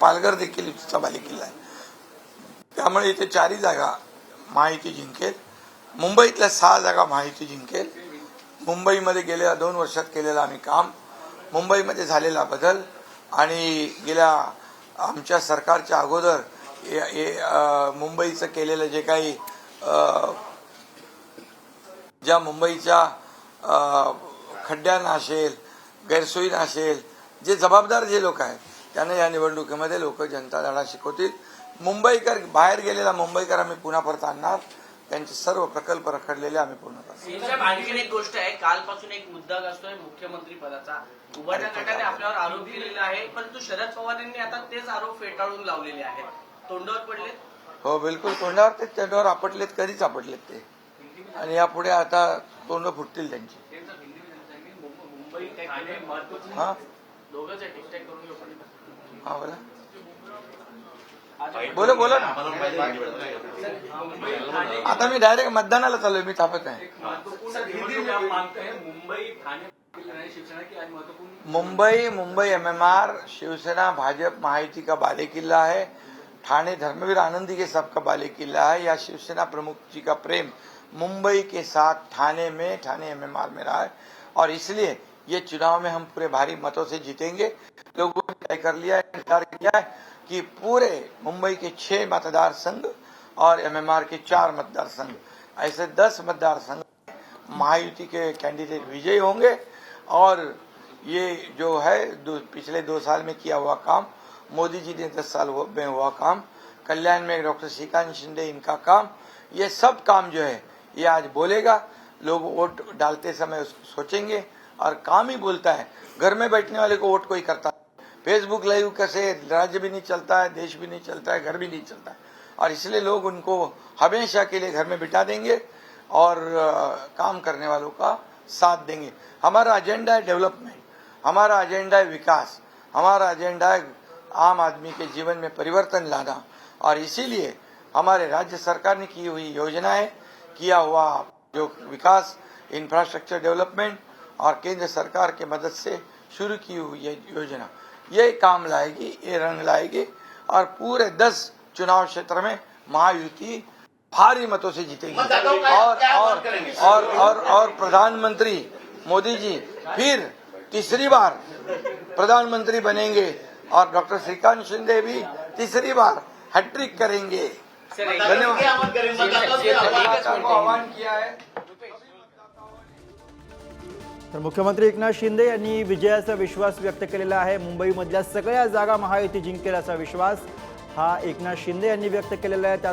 पालघर देखील युतीचा बालेकिल्ला आहे. त्यामुळे इथे चारही जागा महायुती जिंकेल. मुंबईतल्या सहा जागा महायुती जिंकेल. मुंबईमध्ये गेल्या दोन वर्षात केलेलं आम्ही काम. मुंबईमध्ये झालेला बदल आणि गेल्या आमच्या सरकारच्या अगोदर मुंबईचं केलेलं जे काही ज्या मुंबईच्या खड्ड्यांना असेल गैरसोयीनं असेल जे जबाबदार जे लोक आहेत त्यांना या निवडणुकीमध्ये लोक जनता धडा शिकवतील. मुंबईकर बाहेर गेलेला मुंबईकर आम्ही पुन्हा परत आणणार. त्यांचे सर्व प्रकल्प रखडलेले आम्ही पूर्ण करणार. साहेब, आणखीन एक गोष्ट आहे कालपासून एक मुद्दा गाजतोय मुख्यमंत्री पदाचा. उभारण्या गटाने आपल्यावर आरोप केलेला आहे परंतु शरद पवार यांनी आता तेच आरोप फेटाळून लावलेले आहेत. तोंडावर पडले हो बिलकुल तोंडावर ते तोंडावर आपटलेत कधीच आपटलेत ते. आणि यापुढे आता तोंड फुटतील त्यांची. हा? दोघंच आहे घेऊ बोला बोला बोला ना। आता मी डायरेक्ट मतदानाला चाललोय मी थांबत नाही महत्वपूर्ण निवडणूक आप मानते हैं मुंबई की मुंबई मुंबई एमएमआर शिवसेना भाजपा महायुति का बाले किला है। ठाणे धर्मवीर आनंदी के सबका बाले किला है। या शिवसेना प्रमुख जी का प्रेम मुंबई के साथ ठाणे में ठाणे एमएमआर में रहा है। और इसलिए ये चुनाव में हम पूरे भारी मतों से जीतेंगे। लोगों ने तय कर लिया है किया है कि पूरे मुंबई के छह मतदार संघ और एमएमआर के चार मतदार संघ ऐसे दस मतदार संघ महायुति के कैंडिडेट विजयी होंगे। और ये जो है दो, पिछले दो साल में किया हुआ काम मोदी जी ने दस साल में हुआ काम कल्याण में डॉक्टर श्रीकांत शिंदे इनका काम ये सब काम जो है ये आज बोलेगा। लोग वोट डालते समय सोचेंगे। और काम ही बोलता है। घर में बैठने वाले को वोट कोई करता है फेसबुक लाइव कैसे? राज्य भी नहीं चलता है, देश भी नहीं चलता है, घर भी नहीं चलता है। और इसलिए लोग उनको हमेशा के लिए घर में बिठा देंगे और काम करने वालों का साथ देंगे। हमारा एजेंडा है डेवलपमेंट हमारा एजेंडा है विकास, हमारा एजेंडा है आम आदमी के जीवन में परिवर्तन लाना। और इसीलिए हमारे राज्य सरकार ने की हुई योजनाएँ, किया हुआ जो विकास इंफ्रास्ट्रक्चर डेवलपमेंट और केंद्र सरकार के मदद से शुरू की हुई ये योजना। ये काम लाएगी ये रंग लाएगी और पूरे दस चुनाव क्षेत्र में महायुति भारी मतों से जीतेगी। और और और और और प्रधानमंत्री मोदी जी फिर तीसरी बार प्रधानमंत्री बनेंगे और डॉक्टर श्रीकांत शिंदे भी तीसरी बार हैट्रिक करेंगे। धन्यवाद। आह्वान किया है। तर मुख्यमंत्री एकनाथ शिंदे यांनी विजयाचा विश्वास व्यक्त केलेला आहे. मुंबईमधल्या सगळ्या जागा महायुती जिंकेल असा विश्वास हा एकनाथ शिंदे यांनी व्यक्त केलेला आहे. त्या